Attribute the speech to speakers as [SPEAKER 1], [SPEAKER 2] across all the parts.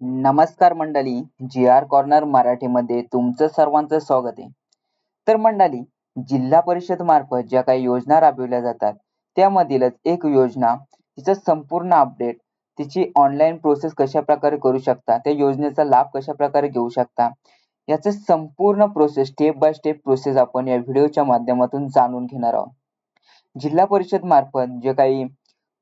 [SPEAKER 1] नमस्कार मंडळी जी R corner मराठीमध्ये तुमचं सर्वांचं स्वागत आहे. तर मंडळी जिल्हा परिषद मार्फत ज्या काही योजना राबविल्या जातात त्यामधीलच एक योजना तिचं संपूर्ण अपडेट तिची ऑनलाईन प्रोसेस कशा प्रकारे करू शकता त्या योजनेचा लाभ कशा प्रकारे घेऊ शकता याचं संपूर्ण process step by step process आपण या व्हिडिओच्या माध्यमातून जाणून घेणार आहोत. जिल्हा परिषद मार्फत जे काही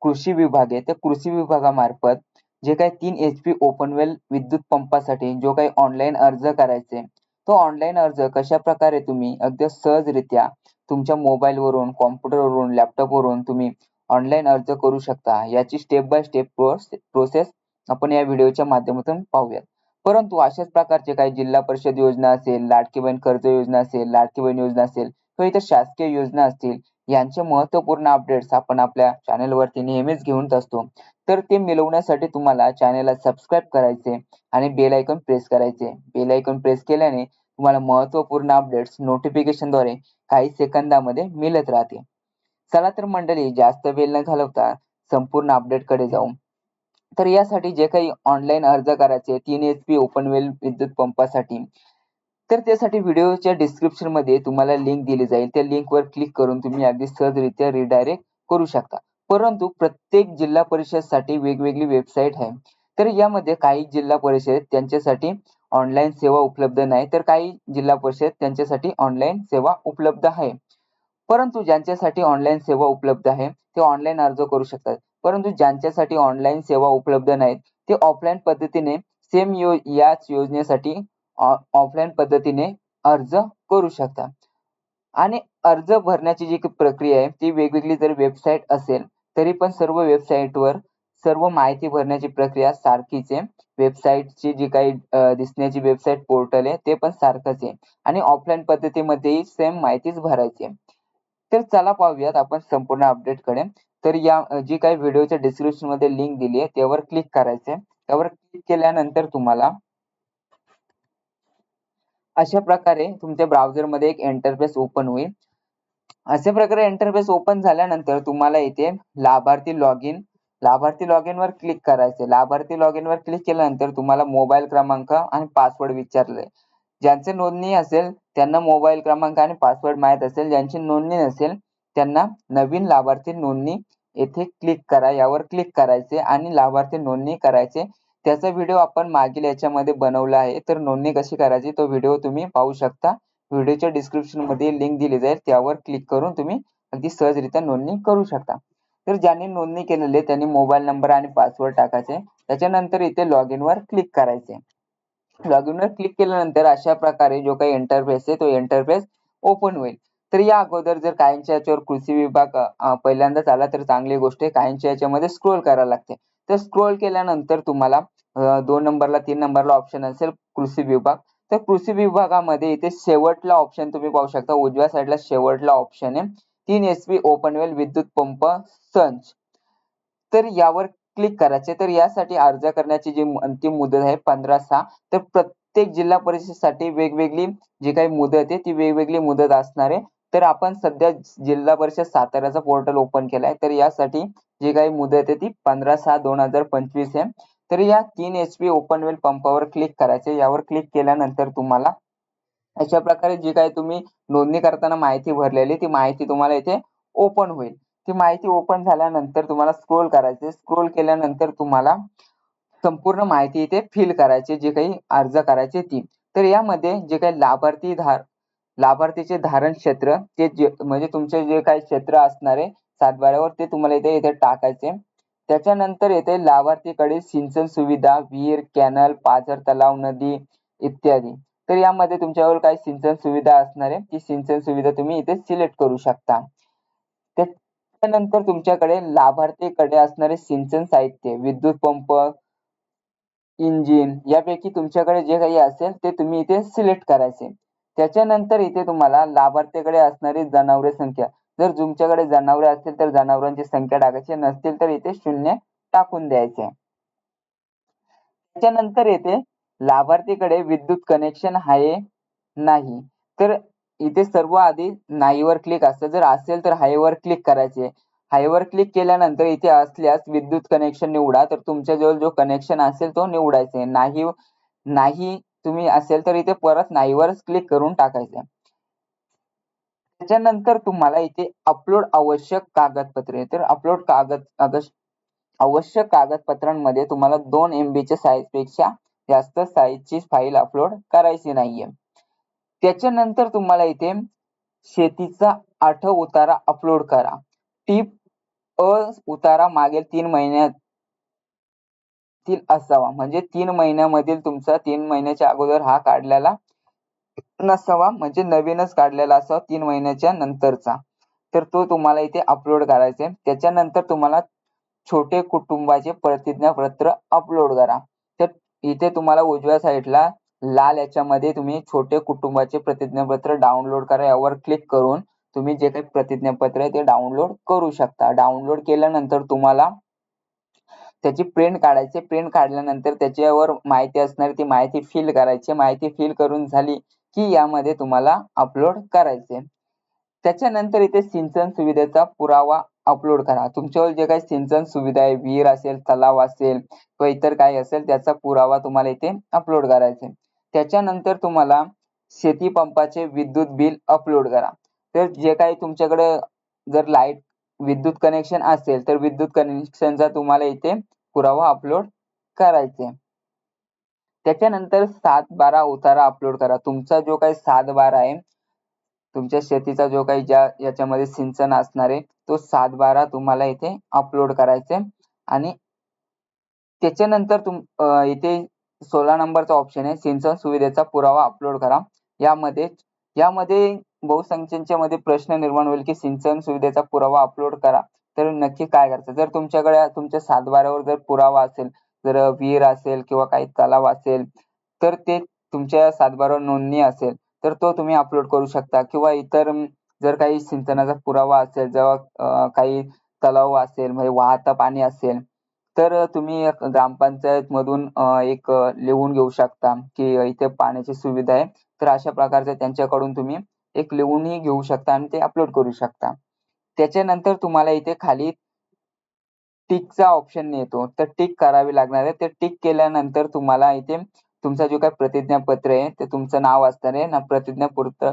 [SPEAKER 1] कृषी विभाग आहे त्या कृषी विभागामार्फत जे काही तीन एच पी ओपनवेल विद्युत पंपासाठी जो काही ऑनलाईन अर्ज करायचे तो ऑनलाईन अर्ज कशा प्रकारे तुम्ही अगदी सहजरित्या तुमच्या मोबाईल वरून कॉम्प्युटर वरून लॅपटॉप वरून तुम्ही ऑनलाईन अर्ज करू शकता. याची स्टेप बाय स्टेप प्रोसेस आपण या व्हिडिओच्या माध्यमातून पाहूयात. परंतु अशाच प्रकारचे काही जिल्हा परिषद योजना असेल लाडकी बहीण कर्ज योजना असेल लाडकी बहीण योजना असेल किंवा इतर शासकीय योजना असतील यांचे महत्त्वपूर्ण अपडेट्स आपण आपल्या चॅनेलवरती नेहमीच घेऊन असतो. तर ते मिळवण्यासाठी तुम्हाला चॅनेलला सबस्क्राईब करायचे आणि बेल आयकॉन प्रेस करायचे. बेल आयकॉन प्रेस केल्याने तुम्हाला महत्त्वपूर्ण अपडेट्स नोटिफिकेशनद्वारे काही सेकंदामध्ये मिळत राहते. चला तर मंडळी जास्त वेळ न घालवता संपूर्ण अपडेटकडे जाऊ. तर यासाठी जे काही ऑनलाईन अर्ज करायचे तीन एच पी ओपन वेल विद्युत पंपासाठी. तर त्यासाठी व्हिडिओच्या डिस्क्रिप्शनमध्ये तुम्हाला लिंक दिली जाईल. त्या लिंकवर क्लिक करून तुम्ही अगदी सहजरित्या रिडायरेक्ट करू शकता. परंतु प्रत्येक जिल्हा परिषदसाठी वेगवेगळी वेबसाईट आहे. तर यामध्ये काही जिल्हा परिषद त्यांच्यासाठी ऑनलाईन सेवा उपलब्ध नाही. तर काही जिल्हा परिषद त्यांच्यासाठी ऑनलाईन सेवा उपलब्ध आहे. परंतु ज्यांच्यासाठी ऑनलाईन सेवा उपलब्ध आहे ते ऑनलाईन अर्ज करू शकतात. परंतु ज्यांच्यासाठी ऑनलाईन सेवा उपलब्ध नाहीत ते ऑफलाईन पद्धतीने सेम यो याच योजनेसाठी ऑफलाईन पद्धतीने अर्ज करू शकता. आणि अर्ज भरण्याची जी प्रक्रिया आहे ती वेगवेगळी जर वेबसाईट असेल तरी पण सर्व वेबसाईटवर सर्व माहिती भरण्याची प्रक्रिया सारखीच आहे. वेबसाईटची जी काही दिसण्याची वेबसाईट पोर्टल आहे ते पण सारखंच आहे. आणि ऑफलाईन पद्धतीमध्येही सेम माहितीच भरायची आहे. तर चला पाहूयात आपण संपूर्ण अपडेटकडे तर या जी काही व्हिडिओच्या डिस्क्रिप्शनमध्ये लिंक दिली आहे त्यावर क्लिक करायचे त्यावर क्लिक केल्यानंतर तुम्हाला अशा प्रकारे तुमच्या ब्राउझरमध्ये एक इंटरफेस ओपन होईल. अशा प्रकारे इंटरफेस ओपन झाल्यानंतर तुम्हाला इथे लाभार्थी लॉग इन लाभार्थी लॉग इन वर क्लिक करायचे लाभार्थी लॉग इन वर क्लिक केल्यानंतर तुम्हाला मोबाईल क्रमांक आणि पासवर्ड विचारले ज्यांचे नोंदणी असेल त्यांना मोबाईल क्रमांक आणि पासवर्ड माहीत असेल. ज्यांची नोंदणी नसेल त्यांना नवीन लाभार्थी नोंदणी येथे क्लिक करा. यावर क्लिक करायचे आणि लाभार्थी नोंदणी करायचे त्याचा व्हिडिओ आपण मागील याच्यामध्ये बनवला आहे. तर नोंदणी कशी करायची तो व्हिडिओ तुम्ही पाहू शकता. व्हिडिओच्या डिस्क्रिप्शनमध्ये लिंक दिली जाईल. त्यावर क्लिक करून तुम्ही अगदी सहजरित्या नोंदणी करू शकता. तर ज्यांनी नोंदणी केलेली त्यांनी मोबाईल नंबर आणि पासवर्ड टाकायचे. त्याच्यानंतर इथे लॉग इन वर क्लिक करायचे. लॉग इनवर क्लिक केल्यानंतर अशा प्रकारे जो काही इंटरफेस आहे तो इंटरफेस ओपन होईल. तर या अगोदर जर काहींच्या याच्यावर कृषी विभाग पहिल्यांदाच आला तर चांगली गोष्ट आहे. काहींच्या याच्यामध्ये स्क्रोल करायला लागते. तर स्क्रोल केल्यानंतर तुम्हाला दोन नंबरला तीन नंबरला ऑप्शन असेल कृषी विभाग. तर कृषी विभागामध्ये इथे शेवटला ऑप्शन तुम्ही पाहू शकता. उजव्या साईडला शेवटला ऑप्शन आहे. तीन एस पी ओपनवेल विद्युत पंप संच. तर यावर क्लिक करायचे. तर यासाठी अर्ज करण्याची जी अंतिम मुदत आहे पंधरा सहा. तर प्रत्येक जिल्हा परिषदेसाठी वेगवेगळी जी काही मुदत आहे ती वेगवेगळी मुदत असणार आहे. तर आपण सध्या जिल्हा परिषद साताऱ्याचा पोर्टल ओपन केलाय. तर यासाठी जी काही मुदत आहे ती पंधरा सहा दोन हजार पंचवीस आहे. तर या तीन एच पी ओपन वेल पंपावर क्लिक करायचे. यावर क्लिक केल्यानंतर तुम्हाला अशा प्रकारे जी काही तुम्ही नोंदणी करताना माहिती भरलेली ती माहिती तुम्हाला इथे ओपन होईल. ती माहिती ओपन झाल्यानंतर तुम्हाला स्क्रोल करायचे. स्क्रोल केल्यानंतर तुम्हाला संपूर्ण माहिती इथे फिल करायची जे काही अर्ज करायचे ती. तर यामध्ये जे काही लाभार्थी धार लाभार्थीचे धारण क्षेत्र ते जे म्हणजे तुमचे जे काही क्षेत्र असणार आहे सातबाऱ्यावर ते तुम्हाला इथे इथे टाकायचे. त्याच्यानंतर येते लाभार्थीकडे सिंचन सुविधा विहीर कॅनल पाझर तलाव नदी इत्यादी. तर यामध्ये तुमच्यावर काही सिंचन सुविधा असणार आहे ती सिंचन सुविधा तुम्ही इथे सिलेक्ट करू शकता. त्यानंतर तुमच्याकडे लाभार्थीकडे असणारे सिंचन साहित्य विद्युत पंप इंजिन यापैकी तुमच्याकडे जे काही असेल ते तुम्ही इथे सिलेक्ट करायचे. त्याच्यानंतर इथे तुम्हाला लाभार्थीकडे असणारी जनावरे संख्या. जर तुमच्याकडे जनावरे असतील तर जनावरांची संख्या टाकायची नसतील तर इथे शून्य टाकून द्यायचे. त्याच्यानंतर येथे लाभार्थीकडे विद्युत कनेक्शन आहे नाही. तर इथे सर्व आधी नाहीवर क्लिक असतं. जर असेल तर हायवर क्लिक करायचे. हायवर क्लिक केल्यानंतर इथे असल्यास विद्युत कनेक्शन निवडा. तर तुमच्या जवळ जो कनेक्शन असेल तो निवडायचे. नाही नाही तुम्ही असेल तर इथे परत नाहीवरच क्लिक करून टाकायचं. त्याच्यानंतर तुम्हाला इथे अपलोड आवश्यक कागदपत्रे तर अपलोड कागद आवश्यक कागदपत्रांमध्ये तुम्हाला दोन एम बीच्या साईजपेक्षा जास्त साईजची फाईल अपलोड करायची नाहीये. त्याच्यानंतर तुम्हाला इथे शेतीचा आठव उतारा अपलोड करा. टीप अ उतारा मागील तीन महिन्यात महिन्यातील असावा. म्हणजे तीन महिन्यामधील तुमचा तीन महिन्याच्या अगोदर हा काढलेला नसावा. म्हणजे नवीनच काढलेला असावा तीन महिन्याच्या नंतरचा. तर तो तुम्हाला इथे अपलोड करायचा आहे. त्याच्यानंतर तुम्हाला छोटे कुटुंबाचे प्रतिज्ञापत्र अपलोड करा. तर इथे तुम्हाला उजव्या साईडला लाल याच्यामध्ये तुम्ही छोटे कुटुंबाचे प्रतिज्ञापत्र डाउनलोड करा. यावर क्लिक करून तुम्ही जे काही प्रतिज्ञापत्र आहे ते डाउनलोड करू शकता. डाउनलोड केल्यानंतर तुम्हाला त्याची प्रिंट काढायची. प्रिंट काढल्यानंतर त्याच्यावर माहिती असणार ती माहिती फिल करायची. माहिती फिल करून झाली की यामध्ये तुम्हाला अपलोड करायचे. त्याच्यानंतर इथे सिंचन सुविधेचा पुरावा अपलोड करा. तुमच्यावर जे काही सिंचन सुविधा आहे विहीर असेल तलाव असेल किंवा इतर काही असेल त्याचा पुरावा तुम्हाला इथे अपलोड करायचा. त्याच्यानंतर तुम्हाला शेती पंपाचे विद्युत बिल अपलोड करा. तर जे काही तुमच्याकडे जर लाइट विद्युत कनेक्शन असेल तर विद्युत कनेक्शनचा तुम्हाला इथे पुरावा अपलोड करायचे. त्याच्यानंतर सात बारा उतारा अपलोड करा. तुमचा जो काही सात बारा आहे तुमच्या शेतीचा जो काही ज्या याच्यामध्ये सिंचन असणार आहे तो सात बारा तुम्हाला इथे अपलोड करायचे. आणि त्याच्यानंतर तुम इथे सोळा नंबरचा ऑप्शन आहे. सिंचन सुविधेचा पुरावा अपलोड करा. यामध्ये यामध्ये बहुसंख्येच्या मध्ये प्रश्न निर्माण होईल की सिंचन सुविधेचा पुरावा अपलोड करा. तर नक्की काय करायचं? जर तुमच्याकडे तुमच्या सातबाऱ्यावर जर पुरावा असेल जर विहीर असेल किंवा काही तलाव असेल तर ते तुमच्या सातबाऱ्यावर नोंदणी असेल तर तो तुम्ही अपलोड करू शकता. किंवा इतर जर काही सिंचनाचा पुरावा असेल जेव्हा काही तलाव असेल म्हणजे वाहतं पाणी असेल तर तुम्ही ग्रामपंचायत मधून एक लिहून घेऊ शकता की इथे पाण्याची सुविधा आहे. तर अशा प्रकारचे त्यांच्याकडून तुम्ही एक लिहूनही घेऊ शकता आणि ते अपलोड करू शकता. त्याच्यानंतर तुम्हाला इथे खाली टिकचा ऑप्शन येतो. तर टिक करावी लागणार आहे. ते टिक केल्यानंतर तुम्हाला इथे तुमचा जो काही प्रतिज्ञापत्र आहे ते तुमचं नाव असणार आहे ना प्रतिज्ञापूर्त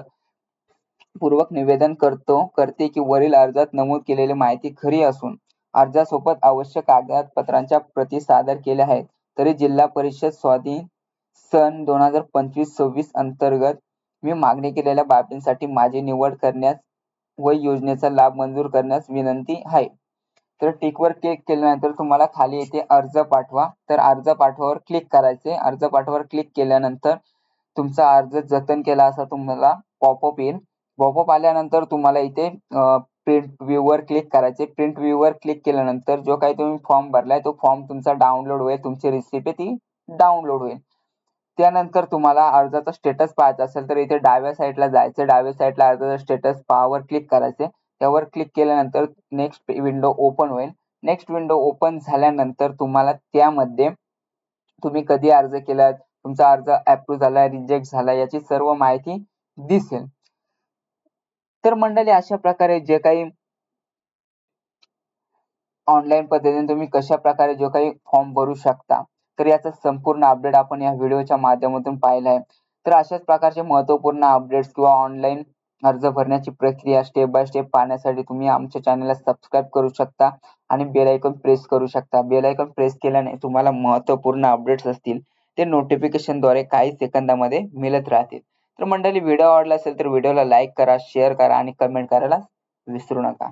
[SPEAKER 1] पूर्वक निवेदन करतो करते की वरील अर्जात नमूद केलेली माहिती खरी असून अर्जासोबत आवश्यक कागदपत्रांच्या प्रती सादर केल्या आहेत. तरी जिल्हा परिषद स्वाधीन सन दोन हजार पंचवीस सव्वीस अंतर्गत मी मागणी केलेल्या बाबींसाठी माझी निवड करण्यास व योजनेचा लाभ मंजूर करण्यास विनंती आहे. तर टिकवर क्लिक केल्यानंतर तुम्हाला खाली येथे अर्ज पाठवा. तर अर्ज पाठवावर क्लिक करायचे. अर्ज पाठवावर क्लिक केल्यानंतर तुमचा अर्ज जतन केला असा तुम्हाला पॉपअप येईल. पॉपअप आल्यानंतर तुम्हाला इथे प्रिंट व्ह्यूवर क्लिक करायचे. प्रिंट व्ह्यूवर क्लिक केल्यानंतर जो काही तुम्ही फॉर्म भरलाय तो फॉर्म तुमचा डाउनलोड होईल. तुमची रेसिपी ती डाउनलोड होईल. त्यानंतर तुम्हाला अर्जाचा स्टेटस पाहायचा असेल तर इथे डाव्या साईडला जायचं डाव्या साईडला अर्जाचा स्टेटस पाहावर क्लिक करायचे त्यावर क्लिक केल्यानंतर नेक्स्ट विंडो ओपन होईल. नेक्स्ट विंडो ओपन झाल्यानंतर तुम्हाला त्यामध्ये तुम्ही कधी अर्ज केला तुमचा अर्ज अप्रूव्ह झाला रिजेक्ट झाला याची सर्व माहिती दिसेल. तर मंडळी अशा प्रकारे जे काही ऑनलाईन पद्धतीने तुम्ही कशा प्रकारे जो काही फॉर्म भरू शकता तर याचा संपूर्ण अपडेट आपण या व्हिडिओच्या माध्यमातून पाहिला आहे. तर अशाच प्रकारचे महत्त्वपूर्ण अपडेट्स किंवा ऑनलाईन अर्ज भरण्याची प्रक्रिया स्टेप बाय स्टेप पाहण्यासाठी तुम्ही आमच्या चॅनलला सबस्क्राईब करू शकता आणि बेल आयकॉन प्रेस करू शकता. बेल आयकॉन प्रेस केल्याने तुम्हाला महत्त्वपूर्ण अपडेट्स असतील. ते नोटिफिकेशनद्वारे काही सेकंदामध्ये मिळत राहतील. तर मंडळी व्हिडिओ आवडला असेल तर व्हिडिओला लाईक करा शेअर करा आणि कमेंट करायला विसरू नका.